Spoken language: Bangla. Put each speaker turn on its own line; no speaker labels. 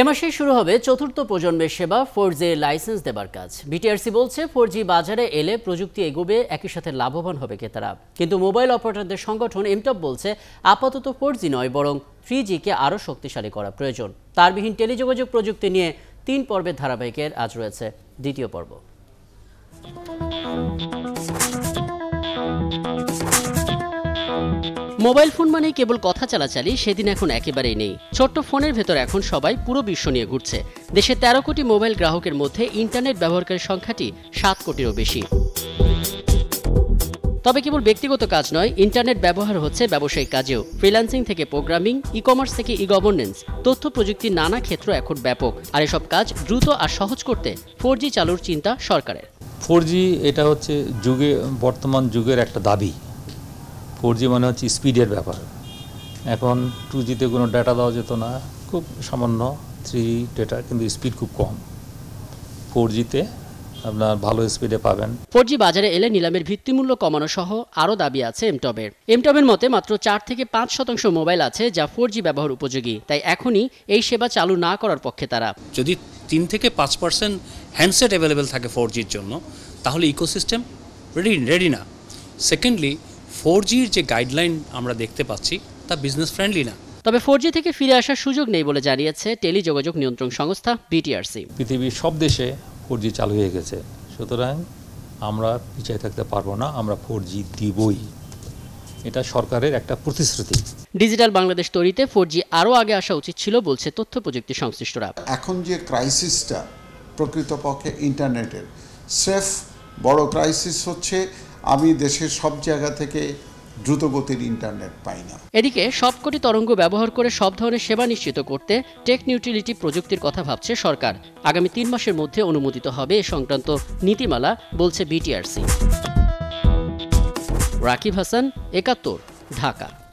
এ মাসেই শুরু হবে চতুর্থ প্রজন্মের সেবা ফোর জি লাইসেন্স দেবার কাজ। বিটিআরসি বলছে ফোর জি বাজারে এলে প্রযুক্তি এগোবে, একই সাথে লাভবান হবে ক্রেতারা। কিন্তু মোবাইল অপারেটরদের সংগঠন এমটপ বলছে, আপাতত ফোর জি নয়, বরং থ্রি জিকে আরও শক্তিশালী করা প্রয়োজন। তারবিহীন টেলিযোগাযোগ প্রযুক্তি নিয়ে তিন পর্বের ধারাবাহিকের আজ রয়েছে দ্বিতীয় পর্ব। মোবাইল ফোন মানে কেবল কথা চালাচালি, সেদিন এখন একেবারেই নেই। ছোট্ট ফোনের ভেতর এখন সবাই পুরো বিশ্ব নিয়ে ঘুরছে। দেশে তেরো কোটি মোবাইল গ্রাহকের মধ্যে ইন্টারনেট ব্যবহারকারীর সংখ্যাটি সাত কোটিরও বেশি। তবে কেবল ব্যক্তিগত কাজ নয়, ইন্টারনেট ব্যবহার হচ্ছে ব্যবসায়িক কাজেও। ফ্রিল্যান্সিং থেকে প্রোগ্রামিং ই কমার্স থেকে ই গভর্নেন্স তথ্য প্রযুক্তির নানা ক্ষেত্র এখন ব্যাপক। আর এসব কাজ দ্রুত আর সহজ করতে ফোর চালুর চিন্তা সরকারের।
ফোর এটা হচ্ছে যুগে, বর্তমান যুগের একটা দাবি। ফোর জি মানে হচ্ছে স্পিডের ব্যাপার। এখন টু জিতে কোনো ডাটা দেওয়া যেত না খুব সামান্য থ্রি ডেটা কিন্তু স্পিড খুব কম। ফোর জিতে আপনার ভালো স্পিডে পাবেন।
ফোর জি বাজারে এলে নিলামের ভিত্তিমূল্য কমানো সহ আরও দাবি আছে এমটবের এমটবের মতে মাত্র চার থেকে পাঁচ শতাংশ মোবাইল আছে যা ফোর জি ব্যবহার উপযোগী তাই এখনই এই সেবা চালু না করার পক্ষে তারা।
যদি তিন থেকে পাঁচ পার্সেন্ট হ্যান্ডসেট অ্যাভেলেবেল থাকে ফোর জির জন্য তাহলে ইকোসিস্টেম রেডি রেডি না। সেকেন্ডলি ফোর জির যে গাইডলাইন আমরা দেখতে পাচ্ছি তা বিজনেস ফ্রেন্ডলি না।
তবে ফোর জি থেকে ফিরে আসার সুযোগ নেই বলে জানিয়েছে টেলিযোগাযোগ নিয়ন্ত্রণ সংস্থা বিটিআরসি
পৃথিবীর সব দেশে ফোর জি চালু হয়ে গেছে। সুতরাং আমরা পিছিয়ে থাকতে পারব না আমরা ফোর জি দিবই। এটা সরকারের একটা প্রতিশ্রুতি।
ডিজিটাল বাংলাদেশ তৈরিতে ফোর জি আরও আগে আসা উচিত ছিল বলছে তথ্য প্রযুক্তি সংশ্লিষ্টরা।
এখন যে ক্রাইসিসটা প্রকৃতপক্ষে ইন্টারনেটের স্রেফ বড় ক্রাইসিস হচ্ছে আমি দেশের সব জায়গা থেকে দ্রুতগতির ইন্টারনেট পাই না।
এদিকে সবকটি তরঙ্গ ব্যবহার করে সব ধরনের সেবা নিশ্চিত করতে টেক নিউট্রিলিটি প্রযুক্তির কথা ভাবছে সরকার। আগামী তিন মাসের মধ্যে অনুমোদিত হবে এ সংক্রান্ত নীতিমালা, বলছে বিটিআরসি। রাকিব হাসান, একাত্তর, ঢাকা।